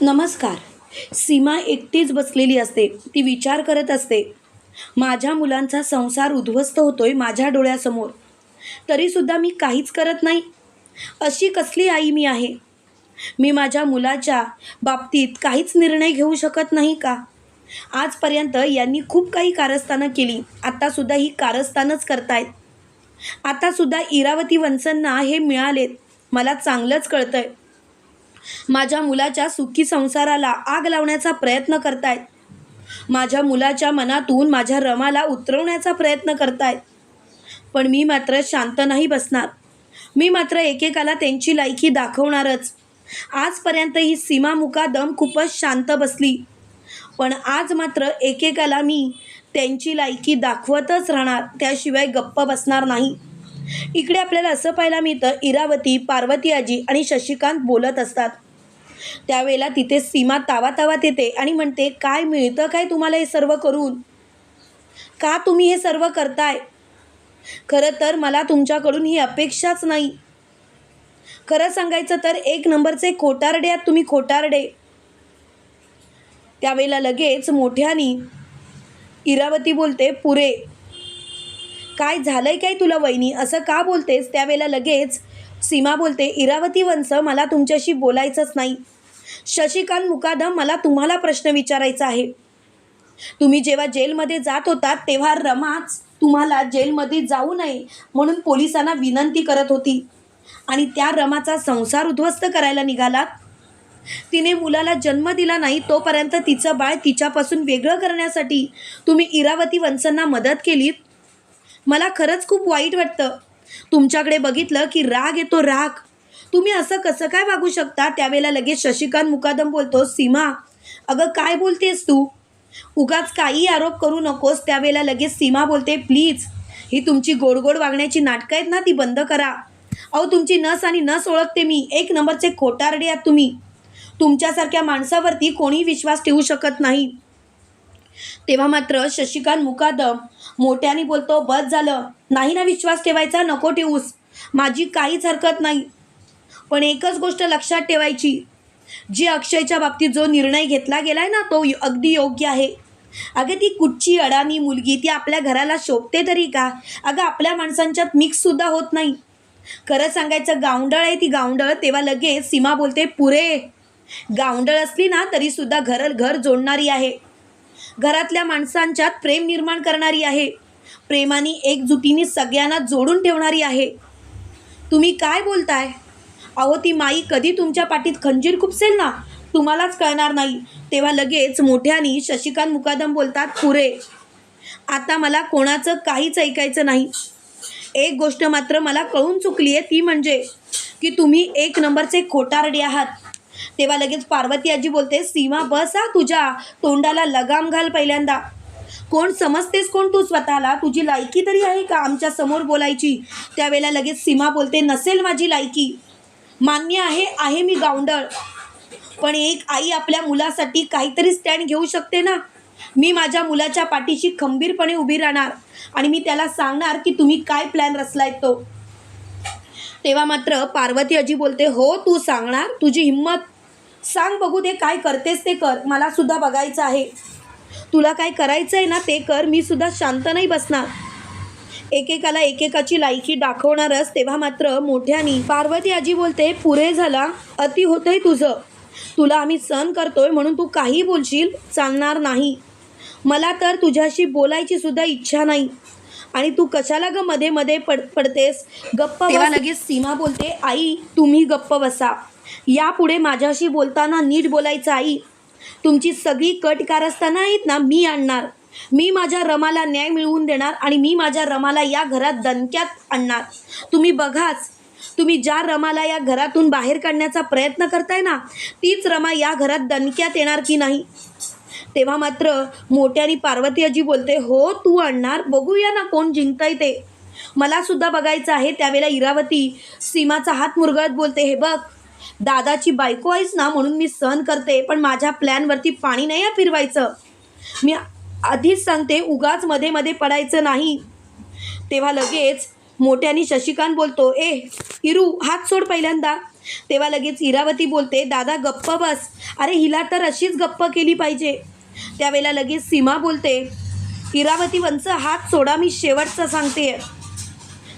नमस्कार. सीमा एकटीच बसलेली असते. ती विचार करत असते. माझ्या मुलांचा संसार उद्ध्वस्त होतोय माझ्या डोळ्यासमोर. तरीसुद्धा मी काहीच करत नाही. अशी कसली आई मी आहे? मी माझ्या मुलाच्या बाबतीत काहीच निर्णय घेऊ शकत नाही का? आजपर्यंत यांनी खूप काही कारस्थानं केली. आत्तासुद्धा ही कारस्थानच करतायत. आतासुद्धा इरावती वंशांना हे मिळालेत. मला चांगलंच कळतं आहे माझ्या मुलाच्या सुखी संसाराला आग लावण्याचा प्रयत्न करतायत. माझ्या मुलाच्या मनातून माझ्या रमाला उतरवण्याचा प्रयत्न करतायत. पण मी मात्र शांत नाही बसणार. मी मात्र एकेकाला त्यांची लायकी दाखवणारच. आजपर्यंत ही सीमा मुकादम खूपच शांत बसली. पण आज मात्र एकेकाला मी त्यांची लायकी दाखवतच राहणार त्याशिवाय गप्प बसणार नाही. इकडे आपल्याला असं पाहायला मिळतं इरावती पार्वती आजी आणि शशिकांत बोलत असतात. त्यावेळेला तिथे सीमा तावा तावात येते आणि म्हणते काय मिळतं काय तुम्हाला हे सर्व करून? का तुम्ही हे सर्व करताय? खरं तर मला तुमच्याकडून ही अपेक्षाच नाही. खरं सांगायचं तर एक नंबरचे खोटारडे आहात तुम्ही खोटारडे. त्यावेळेला लगेच मोठ्यानी इरावती बोलते पुरे काय झालंय काय तुला वहिनी? असं का बोलतेस? त्यावेळेला लगेच सीमा बोलते इरावती वंश मला तुमच्याशी बोलायचंच नाही. शशिकांत मुकादम मला तुम्हाला प्रश्न विचारायचा आहे. तुम्ही जेव्हा जेलमध्ये जात होतात तेव्हा रमाच तुम्हाला जेलमध्ये जाऊ नये म्हणून पोलिसांना विनंती करत होती. आणि त्या रमाचा संसार उद्ध्वस्त करायला निघालात तिने मुलाला जन्म दिला नाही तोपर्यंत तिचं बाळ तिच्यापासून वेगळं करण्यासाठी तुम्ही इरावती वंशांना मदत केलीत. मला खरंच खूप वाईट वाटतं. तुमच्याकडे बघितलं की राग येतो राग. तुम्ही असं कसं काय वागू शकता? त्यावेळेला लगेच शशिकांत मुकादम बोलतो सीमा अगं काय बोलतेस तू? उगाच काही आरोप करू नकोस. त्यावेळेला लगेच सीमा बोलते प्लीज ही तुमची गोड गोड वागण्याची नाटकं आहेत ना ती बंद करा. अहो तुमची नस आणि नस ओळखते मी. एक नंबरचे खोटारडे आहात तुम्ही. तुमच्यासारख्या माणसावरती कोणी विश्वास ठेवू शकत नाही. तेव्हा मात्र शशिकांत मुकादम मोठ्याने बोलतो बस झालं. नाही ना विश्वास ठेवायचा नको ठेवूस माझी काहीच हरकत नाही. पण एकच गोष्ट लक्षात ठेवायची जी अक्षयच्या बाबतीत जो निर्णय घेतला गेलाय ना तो अगदी योग्य आहे. अगं ती कुठची अडाणी मुलगी ती आपल्या घराला शोभते तरी का? अगं आपल्या माणसांच्यात मिक्ससुद्धा होत नाही. खरं सांगायचं गावंडळ आहे ती गावंडळ तेव्हा लगेच सीमा बोलते पुरे. गावंडळ असली ना तरीसुद्धा घर घर जोडणारी आहे. घरातल्या माणसांच्यात प्रेम निर्माण करणारी आहे. प्रेमाने एकजुटीने सगळ्यांना जोडून ठेवणारी आहे. तुम्ही काय बोलताय? अहो ती माई कधी तुमच्या पाठीत खंजीर खुपसेल ना? तुम्हालाच कळणार नाही. तेव्हा लगेच मोठ्यानी शशिकांत मुकादम बोलतात पुरे आता मला कोणाचं काहीच ऐकायचं नाही. एक गोष्ट मात्र मला कळून चुकली आहे ती म्हणजे की तुम्ही एक नंबरचे खोटारडे आहात. तेव्हा लगेच पार्वती आजी बोलते सीमा बस हा तुझ्या. तोंडाला लगाम घाल पहिल्यांदा. कोण समजतेस कोण तू स्वतःला? तुझी लायकी तरी आहे का आमच्यासमोर बोलायची? त्यावेळेला लगेच सीमा बोलते नसेल माझी लायकी. मान्य आहे आहे मी गावंडळ. पण एक आई आपल्या मुलासाठी काहीतरी स्टँड घेऊ शकते ना? मी माझ्या मुलाच्या पाठीशी खंबीरपणे उभी राहणार आणि मी त्याला सांगणार की तुम्ही काय प्लॅन रचलाय तो. तेव्हा मात्र पार्वती आजी बोलते हो तू सांगणार. तुझी हिंमत सांग बघू दे काय करतेस ते कर. मला सुद्धा बघायचं आहे. तुला काय करायचं आहे ना ते कर. मी सुद्धा शांत नाही बसणार. एकेकाला एकेकाची लायकी दाखवणारच तेव्हा मात्र मोठ्यानी पार्वती आजी बोलते पुरे झाला अति होतंय तुझं. तुला आम्ही सण करतोय म्हणून तू काही बोलशील चालणार नाही. मला तर तुझ्याशी बोलायची सुद्धा इच्छा नाही. आणि तू कशाला ग मध्ये मध्ये पड पडतेस? गप्प तेव्हा लगेच सीमा बोलते आई तुम्ही गप्प बसा. यापुढे माझ्याशी बोलताना नीट बोलायचं आई. तुमची सगळी कट कारस्थानं आहेत ना मी आणणार. मी माझ्या रमाला न्याय मिळवून देणार आणि मी माझ्या रमाला या घरात दणक्यात आणणार. तुम्ही बघाच तुम्ही ज्या रमाला या घरातून बाहेर काढण्याचा प्रयत्न करताय ना तीच रमा या घरात दणक्यात येणार की नाही? तेव्हा मात्र मोठ्याने पार्वती आजी बोलते हो तू आणणार. बघूया ना कोण जिंकताय ते. मला सुद्धा बघायचं आहे त्यावेळेला इरावती सीमाचा हात मुरगळत बोलते हे बघ दादाची बायको आहेस ना म्हणून मी सहन करते पण माझ्या प्लॅनवरती पाणी नाही आहे फिरवायचं. मी आधीच सांगते उगाच मध्ये मध्ये पडायचं नाही. तेव्हा लगेच मोठ्यानी शशिकांत बोलतो ए इरू हात सोड पहिल्यांदा. तेव्हा लगेच इरावती बोलते दादा गप्प बस. अरे हिला तर अशीच गप्प केली पाहिजे. त्यावेळेला लगेच सीमा बोलते इरावती वंच हात सोडा मी शेवटचं सांगते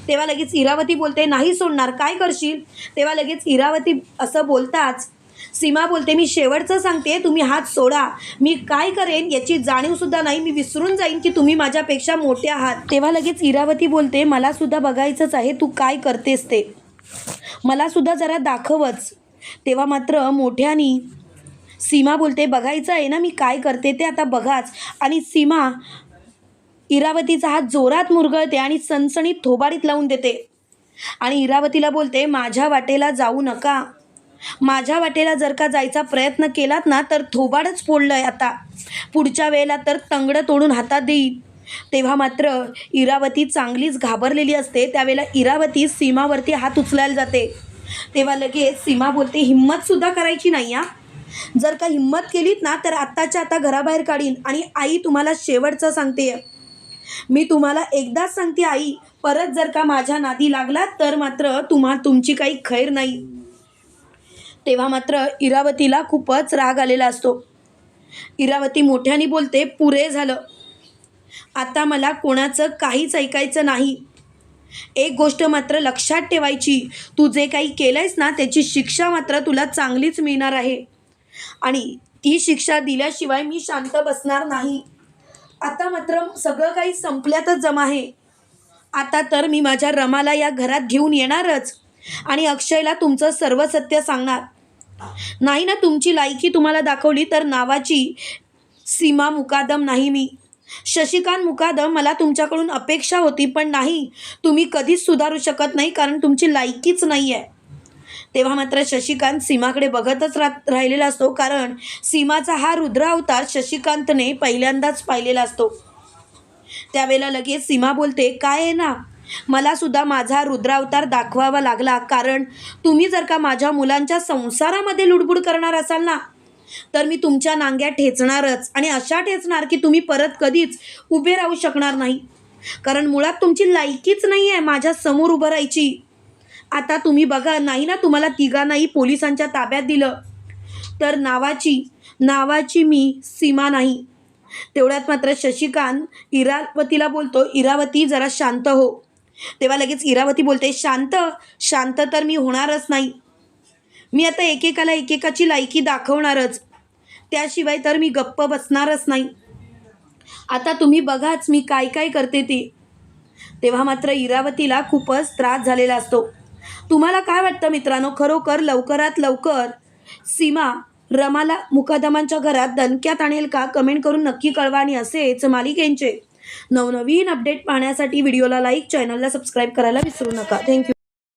तेव्हा लगेच इरावती बोलते नाही सोडणार काय करशील? तेव्हा लगेच इरावती असं बोलताच सीमा बोलते मी शेवटचं सांगते तुम्ही हात सोडा. मी काय करेन याची जाणीवसुद्धा नाही मी विसरून जाईन की तुम्ही माझ्यापेक्षा मोठे आहात. तेव्हा लगेच इरावती बोलते मलासुद्धा बघायचंच आहे तू काय करतेस ते. मलासुद्धा जरा दाखवच. तेव्हा मात्र मोठ्यानी सीमा बोलते बघायचं आहे ना मी काय करते ते आता बघाच. आणि सीमा इरावतीचा हात जोरात मुरगळते आणि सणसणीत थोबाडीत लावून देते. आणि इरावतीला बोलते माझ्या वाटेला जाऊ नका. माझ्या वाटेला जर का जायचा प्रयत्न केलात ना तर थोबाडच फोडलं आहे आता. पुढच्या वेळेला तर तंगडं तोडून हातात देईल तेव्हा मात्र इरावती चांगलीच घाबरलेली असते. त्यावेळेला इरावती सीमावरती हात उचलायला जाते. तेव्हा लगेच सीमा बोलते हिंमतसुद्धा करायची नाही हा. जर का हिंमत केलीत ना तर आत्ताच्या आता घराबाहेर काढीन आणि आई तुम्हाला शेवटचं सांगते मी तुम्हाला एकदाच सांगते आई परत जर का माझ्या नादी लागला तर मात्र तुम्हा तुमची काही खैर नाही. तेव्हा मात्र इरावतीला खूपच राग आलेला असतो. इरावती मोठ्याने बोलते पुरे झालं. आता मला कोणाचं काहीच ऐकायचं नाही. एक गोष्ट मात्र लक्षात ठेवायची तू जे काही केलंयस ना त्याची शिक्षा मात्र तुला चांगलीच मिळणार आहे. आणि ती शिक्षा दिल्याशिवाय मी शांत बसणार नाही. आता मात्र सगळं काही संपल्यातच जमा आहे. आता तर मी माझ्या रमाला या घरात घेऊन येणारच. आणि अक्षयला तुमचं सर्व सत्य सांगणार. नाही ना तुमची लायकी तुम्हाला दाखवली तर नावाची सीमा मुकादम नाही मी. शशिकांत मुकादम मला तुमच्याकडून अपेक्षा होती पण नाही. तुम्ही कधीच सुधारू शकत नाही कारण तुमची लायकीच नाही आहे तेव्हा मात्र शशिकांत सीमाकडे बघतच राहिलेला असतो कारण सीमाचा हा रुद्र अवतार शशिकांतने पहिल्यांदाच पाहिलेला असतो. त्यावेळेला लगेच सीमा बोलते काय आहे ना? मला सुद्धा माझा रुद्रावतार दाखवावा लागला कारण तुम्ही जर का माझ्या मुलांच्या संसारामध्ये लुडबुड करणार असाल ना तर मी तुमच्या नांग्या ठेचणारच आणि अशा ठेचणार की तुम्ही परत कधीच उभे राहू शकणार नाही. कारण मुळात तुमची लायकीच नाही आहे माझ्यासमोर उभं राहायची. आता तुम्ही बघा नाही ना तुम्हाला तिघांनाही पोलिसांच्या ताब्यात दिलं. तर नावाची नावाची मी सीमा नाही. तेवढ्यात मात्र शशिकांत इरावतीला बोलतो इरावती जरा शांत हो. तेव्हा लगेच इरावती बोलते शांत शांत तर मी होणारच नाही. मी आता एकेकाला एकेकाची लायकी दाखवणारच. त्याशिवाय तर मी गप्प बसणारच नाही. आता तुम्ही बघाच मी काय काय करते ते. तेव्हा मात्र इरावतीला खूपच त्रास झालेला असतो. तुम्हाला काय वाटतं मित्रांनो? खरोखर लवकरात लवकर सीमा रमाला मुकादमांच्या घरात दणक्यात आणेल का? कमेंट करून नक्की कळवा आणि असेच मालिकेंचे नवनवीन अपडेट पाहण्यासाठी व्हिडिओला लाईक चॅनलला सबस्क्राईब करायला विसरू नका. थँक्यू